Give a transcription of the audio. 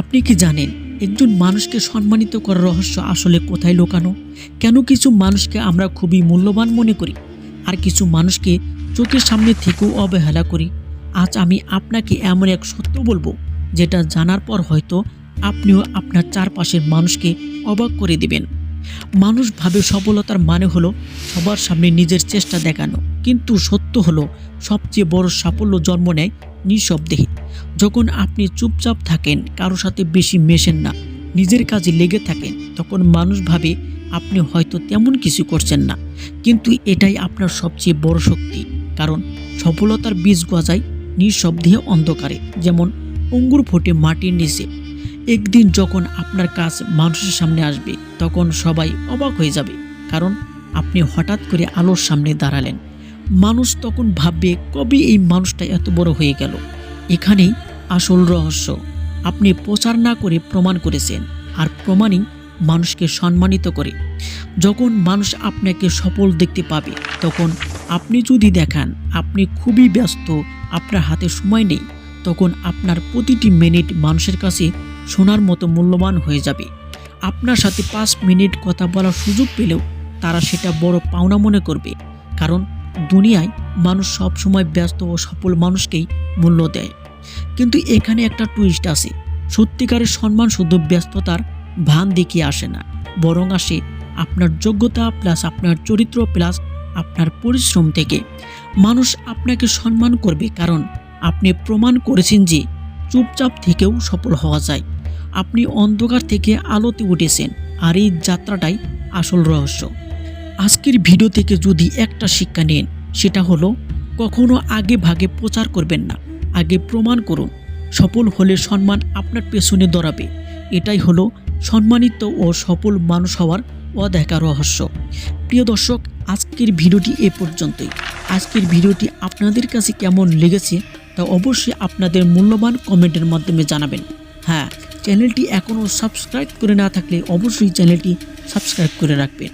আপনি কি জানেন একজন মানুষকে সম্মানিত করার রহস্য আসলে কোথায় লুকানো? কেন কিছু মানুষকে আমরা খুবই মূল্যবান মনে করি, আর কিছু মানুষকে চোখের সামনে থেকেও অবহেলা করি? আজ আমি আপনাকে এমন এক সত্য বলব, যেটা জানার পর হয়তো আপনিও আপনার চারপাশের মানুষকে অবাক করে দিবেন। মানুষ ভাবে সফলতার মানে হলো সবার সামনে নিজের চেষ্টা দেখানো। কিন্তু সত্য হলো, সবচেয়ে বড় সাফল্য জন্ম নেয় নিঃশব্দে যখন আপনি চুপচাপ থাকেন, কারও সাথে বেশি মেশেন না, নিজের কাজে লেগে থাকেন, তখন মানুষ ভাবে আপনি হয়তো তেমন কিছু করছেন না। কিন্তু এটাই আপনার সবচেয়ে বড় শক্তি, কারণ সফলতার বীজ গজায় নিঃশব্দে অন্ধকারে, যেমন অঙ্গুর ফোটে মাটির নিচে। একদিন যখন আপনার কাজ মানুষের সামনে আসবে, তখন সবাই অবাক হয়ে যাবে, কারণ আপনি হঠাৎ করে আলোর সামনে দাঁড়ালেন। মানুষ তখন ভাববে, কবে এই মানুষটা এত বড় হয়ে গেল? এখানেই আসল রহস্য। আপনি প্রচার না করে প্রমাণ করেছেন, আর প্রমাণই মানুষকে সম্মানিত করে। যখন মানুষ আপনাকে সফল দেখতে পাবে, তখন আপনি যদি দেখান, আপনি খুবই ব্যস্ত, আপনার হাতে সময় নেই, তখন আপনার প্রতিটি মিনিট মানুষের কাছে শোনার মতো মূল্যবান হয়ে যাবে। আপনার সাথে পাঁচ মিনিট কথা বলার সুযোগ পেলেও তারা সেটা বড় পাওনা মনে করবে, কারণ দুনিয়ায় মানুষ সব সময় ব্যস্ত ও সফল মানুষকেই মূল্য দেয়। কিন্তু এখানে একটা টুইস্ট আছে। সত্যিকারের সম্মান শুধু ব্যস্ততার ভান দেখিয়ে আসে না, বরং আসে আপনার যোগ্যতা প্লাস আপনার চরিত্র প্লাস আপনার পরিশ্রম থেকে। মানুষ আপনাকে সম্মান করবে কারণ আপনি প্রমাণ করেছেন যে চুপচাপ থেকেও সফল হওয়া যায়। আপনি অন্ধকার থেকে আলোতে উঠেছেন, আর এই যাত্রাটাই আসল রহস্য। আজকের ভিডিও থেকে যদি একটা শিক্ষা নেন, সেটা হলো কখনো আগে ভাগে প্রচার করবেন না, আগে প্রমাণ করুন, সফল হলে সম্মান আপনার পেছনে দৌড়াবে। এটাই হলো সম্মানিত ও সফল মানুষ হওয়ার অদেখা রহস্য। প্রিয় দর্শক, আজকের ভিডিওটি এ পর্যন্তই। আজকের ভিডিওটি আপনাদের কাছে কেমন লেগেছে তা অবশ্যই আপনাদের মূল্যবান কমেন্টের মাধ্যমে জানাবেন। হ্যাঁ চ্যানেলটি এখনও সাবস্ক্রাইব করে না থাকলে অবশ্যই চ্যানেলটি সাবস্ক্রাইব করে রাখবেন।